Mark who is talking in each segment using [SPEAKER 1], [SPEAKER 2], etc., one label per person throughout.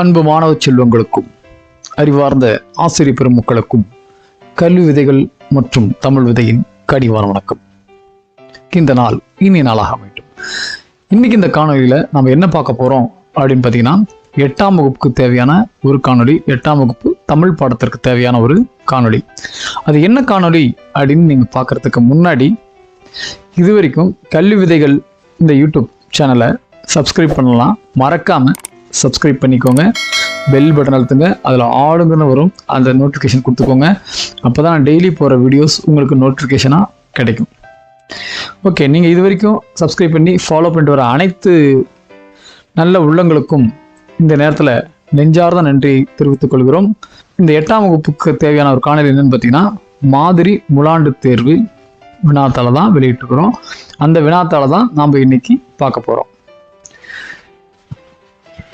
[SPEAKER 1] அன்பு மாணவ செல்வங்களுக்கும் அறிவார்ந்த ஆசிரியர் பெருமக்களுக்கும் கல்வி விதைகள் மற்றும் தமிழ் விதையின் கடிவான வணக்கம். இந்த நாள் இனிய நாளாக அமையும் இன்னைக்கு இந்த காணொலியில நம்ம என்ன பார்க்க போறோம் அப்படின்னு பார்த்தீங்கன்னா எட்டாம் வகுப்புக்கு தேவையான ஒரு காணொளி எட்டாம் வகுப்பு தமிழ் பாடத்திற்கு தேவையான ஒரு காணொளி. அது என்ன காணொளி அப்படின்னு நீங்க பார்க்கறதுக்கு முன்னாடி இது வரைக்கும் கல்வி விதைகள் இந்த யூடியூப் சேனலை சப்ஸ்கிரைப் பண்ணலாம். மறக்காம சப்ஸ்கிரைப் பண்ணிக்கோங்க. பெல் பட்டன் அழுத்துங்க. அதில் ஆளுங்கன்னு வரும். அந்த நோட்டிஃபிகேஷன் கொடுத்துக்கோங்க. அப்போ தான் நான் டெய்லி போகிற வீடியோஸ் உங்களுக்கு நோட்டிஃபிகேஷனாக கிடைக்கும். ஓகே நீங்கள் இது வரைக்கும் சப்ஸ்கிரைப் பண்ணி ஃபாலோ பண்ணிட்டு வர அனைத்து நல்ல உள்ளங்களுக்கும் இந்த நேரத்தில் நெஞ்சார்ந்த நன்றி தெரிவித்துக் கொள்கிறோம். இந்த எட்டாம் வகுப்புக்கு தேவையான ஒரு காணொலி என்னன்னு பார்த்தீங்கன்னா மாதிரி முலாண்டு தேர்வு வினாத்தால் தான் வெளியிட்டுருக்குறோம். அந்த வினாத்தால் தான் நாம் இன்னைக்கு பார்க்க போகிறோம்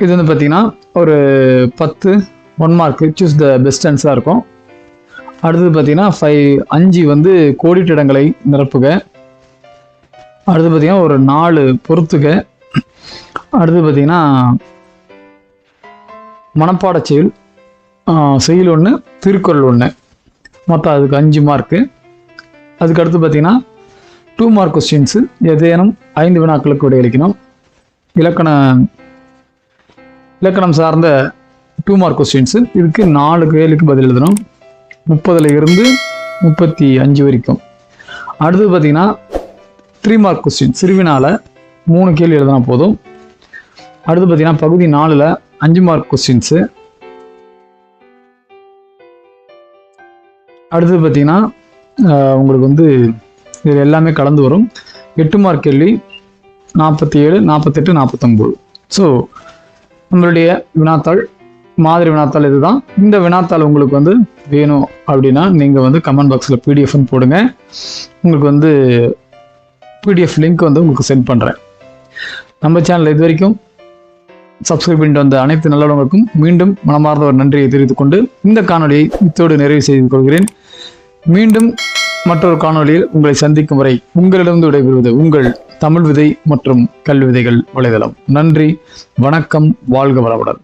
[SPEAKER 1] இது வந்து பார்த்தீங்கன்னா ஒரு பத்து ஒன் மார்க்கு சூஸ் த பெஸ்ட் ஆன்சராக இருக்கும். அடுத்தது பார்த்தீங்கன்னா ஃபைவ் அஞ்சு வந்து கோடிட்டிடங்களை நிரப்புக. அடுத்து பார்த்தீங்கன்னா ஒரு நாலு பொறுத்துக. அடுத்து பார்த்தீங்கன்னா மனப்பாட செயல் செயல் ஒன்று திருக்குறள் ஒன்று மொத்தம் அதுக்கு அஞ்சு மார்க்கு அதுக்கு அடுத்து பார்த்தீங்கன்னா டூ மார்க் கொஸ்டின்ஸு ஏதேனும் ஐந்து வினாக்களுக்கு விடையளிக்கணும். இலக்கண இலக்கணம் சார்ந்த டூ மார்க் கொஸ்டின்ஸு இதுக்கு நாலு கேள்விக்கு பதில் எழுதணும். முப்பதுல இருந்து முப்பத்தி அஞ்சு வரைக்கும். அடுத்தது பார்த்தீங்கன்னா த்ரீ மார்க் கொஸ்டின் சிறுவினால மூணு கேள்வி எழுதினா போதும். அடுத்து பார்த்தீங்கன்னா பகுதி நாலில் அஞ்சு மார்க் கொஸ்டின்ஸு அடுத்தது பார்த்தீங்கன்னா உங்களுக்கு வந்து இதில் எல்லாமே கலந்து வரும். எட்டு மார்க் கேள்வி நாற்பத்தி ஏழு நாற்பத்தெட்டு நாற்பத்தொம்போது. ஸோ நம்மளுடைய வினாத்தாள் மாதிரி வினாத்தாள் இதுதான். இந்த வினாத்தாள் உங்களுக்கு வந்து வேணும் அப்படின்னா நீங்கள் வந்து கமெண்ட் பாக்ஸில் பிடிஎஃப்னு போடுங்க. உங்களுக்கு வந்து பிடிஎஃப் லிங்க் வந்து உங்களுக்கு சென்ட் பண்ணுறேன் நம்ம சேனல் இது வரைக்கும் சப்ஸ்கிரைப் பண்ணிட்டு வந்த அனைத்து நல்லவங்களுக்கும் மீண்டும் மனமார்ந்த ஒரு நன்றியை தெரிவித்துக் கொண்டு இந்த காணொலியை இத்தோடு நிறைவு செய்து கொள்கிறேன். மீண்டும் மற்றொரு காணொளியில் உங்களை சந்திக்கும் வரை உங்களிடமிருந்து விடைபெறுவது உங்கள் தமிழ் விதை மற்றும் கல்வி விதைகள் வலைதளம். நன்றி வணக்கம் வாழ்க வளமுடன்.